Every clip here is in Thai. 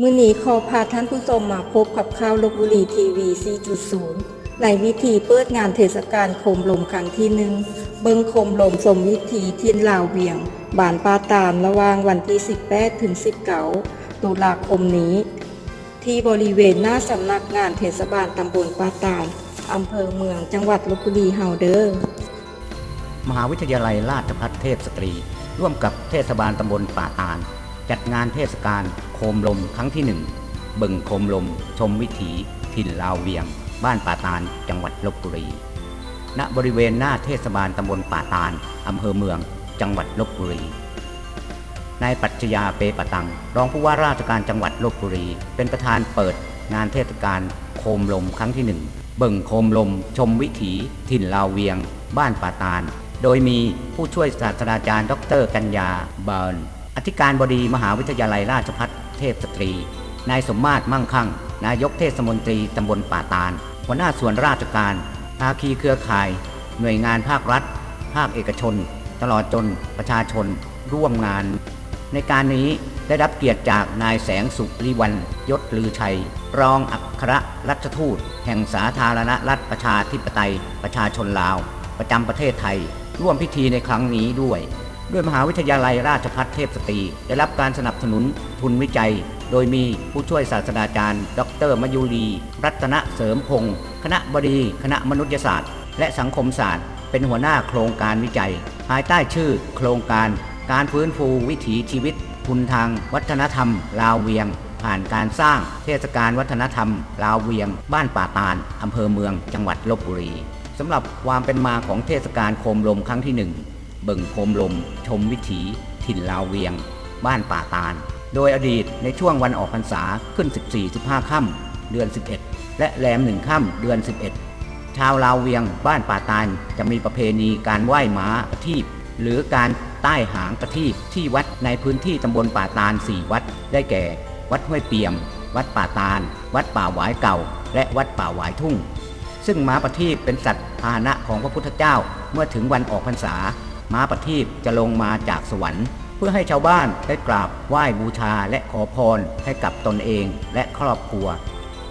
มื้อนี้ขอพาท่านผู้ชมมาพบกับข่าวลบบุรีทีวี 4.0 ในวิธีเปิดงานเทศกาลโคมลมครั้งที่หนึ่ง เบิงโคมลมสมวิธีที่ลาวเวียง บานปาตานระว่างวันที่ 18 ถึง 19 ตุลาคมนี้ ที่บริเวณหน้าสำนักงานเทศบาลตำบลปาตานอำเภอเมืองจังหวัดลบบุรีเฮาเดอร์ มหาวิทยาลัยราชภัฏเทพสตรี ร่วมกับเทศบาลตำบลป่าตาล จัดงานเทศกาลโคมลมครั้งที่หนึ่งบิ่งโคมลม ชมวิถีถิ่นลาวเวียง บ้านป่าตาล จังหวัดลบบุรี ณบริเวณหน้าเทศบาลตำบลป่าตาลอำเภอเมือง จังหวัดลบบุรีนายปรัชญาเปปตัง รองผู้ว่าราชการจังหวัดลบบุรี เป็นประธานเปิดงานเทศกาลโคมลมครั้งที่หนึ่งเบิ่งโคมลม ชมวิถี ถิ่นลาวเวียง บ้านป่าตาล โดยมีผู้ช่วยศาสตราจารย์ ดรกัญญาเบิร์น อธิการบดีมหาวิทยาลัยราชภัฏเทพสตรี นายสมมาตรมั่งคั่ง นายกเทศมนตรีตำบลป่าตาล หัวหน้าส่วนราชการภาคีเครือข่าย หน่วยงานภาครัฐ ภาคเอกชน ตลอดจนประชาชน ร่วมงาน ในการนี้ได้รับเกียรติจากนายแสงสุริวันยศลือชัย รองอัครรัชทูต แห่งสาธารณรัฐประชาธิปไตย ประชาชนลาว ประจำประเทศไทย ร่วมพิธีในครั้งนี้ด้วย ด้วยมหาวิทยาลัยราชภัฏเทพสตรี ได้รับการสนับสนุนทุนวิจัย โดยมีผู้ช่วยศาสตราจารย์ ดรมยุรี รัตนเสริมพงศ์คณะบดีคณะมนุษยศาสตร์ และสังคมศาสตร์ เป็นหัวหน้าโครงการวิจัย ภายใต้ชื่อโครงการการฟื้นฟูวิถีชีวิต ทุนทางวัฒนธรรม ลาวเวียง ผ่านการสร้างเทศกาลวัฒนธรรม ลาวเวียง บ้านป่าตาลอำเภอเมือง จังหวัดลบบุรีสำหรับความเป็นมาของเทศกาลโคมลมครั้งที่หนึ่ง เบิ่งโคมลม ชมวิถีถิ่นลาวเวียง บ้านป่าตาล โดยอดีตในช่วงวันออกพรรษาขึ้น 14-15 ค่ำเดือน 11 และแรมหนึ่งค่ำเดือน 11 ชาวลาวเวียงบ้านป่าตาลจะมีประเพณีการไหว้ม้าประทีปหรือการใต้หางประทีปที่วัดในพื้นที่ตำบลป่าตาล 4 วัด ได้แก่ วัดห้วยเปี่ยม วัดป่าตาล วัดป่าหวายเก่า และวัดป่าหวายทุ่ง ซึ่งม้าประทีปเป็นสัตว์พาหนะของพระพุทธเจ้าเมื่อถึงวันออกพรรษา ม้าประทีปจะลงมาจากสวรรค์ เพื่อให้ชาวบ้านได้กราบไหว้บูชาและขอพรให้กับตนเองและครอบครัว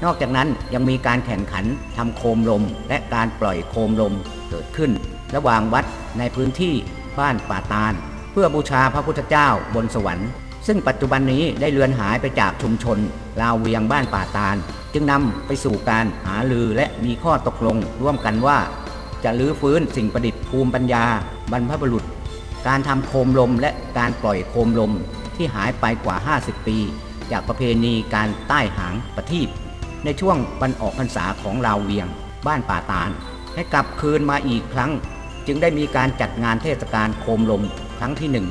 นอกจากนั้นยังมีการแข่งขันทำโคมลม และการปล่อยโคมลมเกิดขึ้น ระหว่างวัดในพื้นที่บ้านป่าตาล เพื่อบูชาพระพุทธเจ้าบนสวรรค์ ซึ่งปัจจุบันนี้ได้เลือนหายไปจากชุมชนลาวเวียงบ้านป่าตาล จึงนำไปสู่การหาลือและมีข้อตกลงร่วมกันว่า จะลื้อฟื้นสิ่งประดิษฐ์ภูมิปัญญา บรรพบุรุษ การทำโคมลมและการปล่อยโคมลมที่หายไปกว่า 50 ปี จากประเพณีการใต้หางประทีปในช่วงวันออกพรรษาของลาวเวียง บ้านป่าตาล ให้กลับคืนมาอีกครั้ง จึงได้มีการจัดงานเทศกาลโคมลมครั้งที่หนึ่ง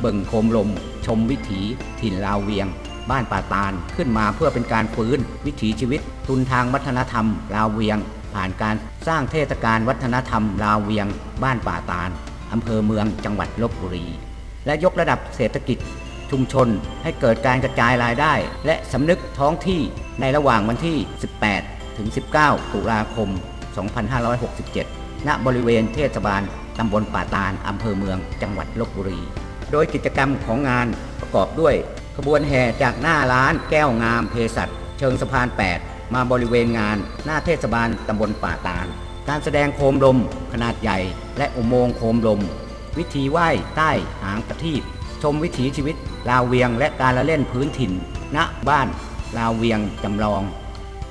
เบิ่งโคมลม ชมวิถีถิ่นลาวเวียง บ้านป่าตาลขึ้นมาเพื่อเป็นการฟื้นวิถีชีวิต ทุนทางวัฒนธรรม ลาวเวียง ผ่านการสร้างเทศกาลวัฒนธรรมลาวเวียง บ้านป่าตาลอำเภอเมืองจังหวัดลบบุรี และยกระดับเศรษฐกิจชุมชนให้เกิดการกระจายรายได้ และสำนึกท้องที่ในระหว่างวันที่ 18 ถึง 19 ตุลาคม 2567 ณ บริเวณเทศบาลตำบลป่าตาลอำเภอเมืองจังหวัดลบบุรี โดยกิจกรรมของงานประกอบด้วย ขบวนแห่จากหน้าร้านแก้วงามเภสัชเชิงสะพาน 8 มาบริเวณงานหน้าเทศบาลตำบลป่าตาล การแสดงโคมลม ขนาดใหญ่ และอุโมงค์โคมลม วิธีไหว้ใต้หางประทีปชมวิถีชีวิต ลาวเวียงและการละเล่นพื้นถิ่น ณบ้านลาวเวียงจำลอง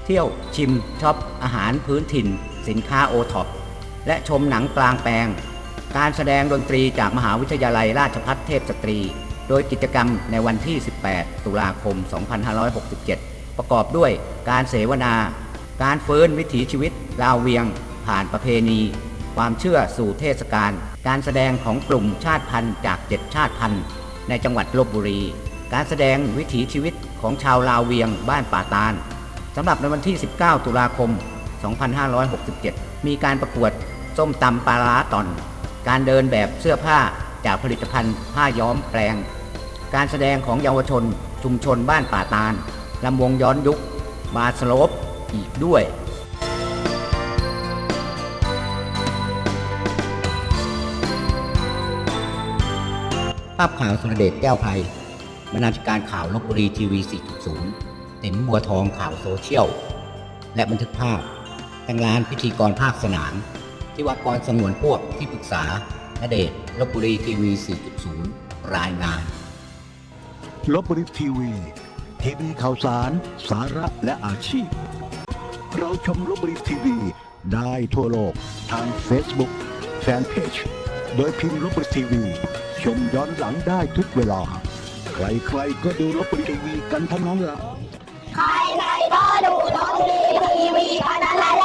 เที่ยวชิมช็อปอาหารพื้นถิ่น สินค้าโอท็อปและชมหนังกลางแปลง การแสดงดนตรีจากมหาวิทยาลัยราชภัฏเทพสตรี โดยกิจกรรมในวันที่ 18 ตุลาคม 2567 ประกอบด้วยการเสวนา การฟื้นวิถีชีวิตลาวเวียง ผ่านประเพณี ความเชื่อสู่เทศกาลการแสดงของกลุ่มชาติพันธุ์จากเจ็ดชาติพันธุ์ ในจังหวัดลบบุรี การแสดงวิถีชีวิตของชาวลาวเวียงบ้านป่าตาลสำหรับในวันที่ 19 ตุลาคม 2567 มีการประกวดส้มตำปลาร้าตอน การเดินแบบเสื้อผ้าจากผลิตภัณฑ์ผ้าย้อมแปลง การแสดงของเยาวชนชุมชนบ้านป่าตาล ลำวงย้อนยุคบาสโลปอีกด้วยภาพข่าวสุรเดชแก้วภัย บรรณาธิการข่าวลบบุรีทีวี 4.0 เติ๋มบัวทองข่าวโซเชียล และบันทึกภาพทางงานพิธีกรภาคสนามที่วากรสงวนพวกที่ปรึกษาณเดชลบบุรีทีวี 4.0 รายงานลบบุรีทีวี ทีวีข่าวสาร สาระและอาชีพ เราชมลบบุรีทีวี ได้ทั่วโลกทาง Facebook แฟนเพจโดยพิมพ์ลบบุรีทีวี ชมย้อนหลังได้ทุกเวลา ใครๆก็ดูลบบุรีทีวีกันทั้งนั้นละใครๆก็ดูลบบุรีทีวีเท่านั้นแหละ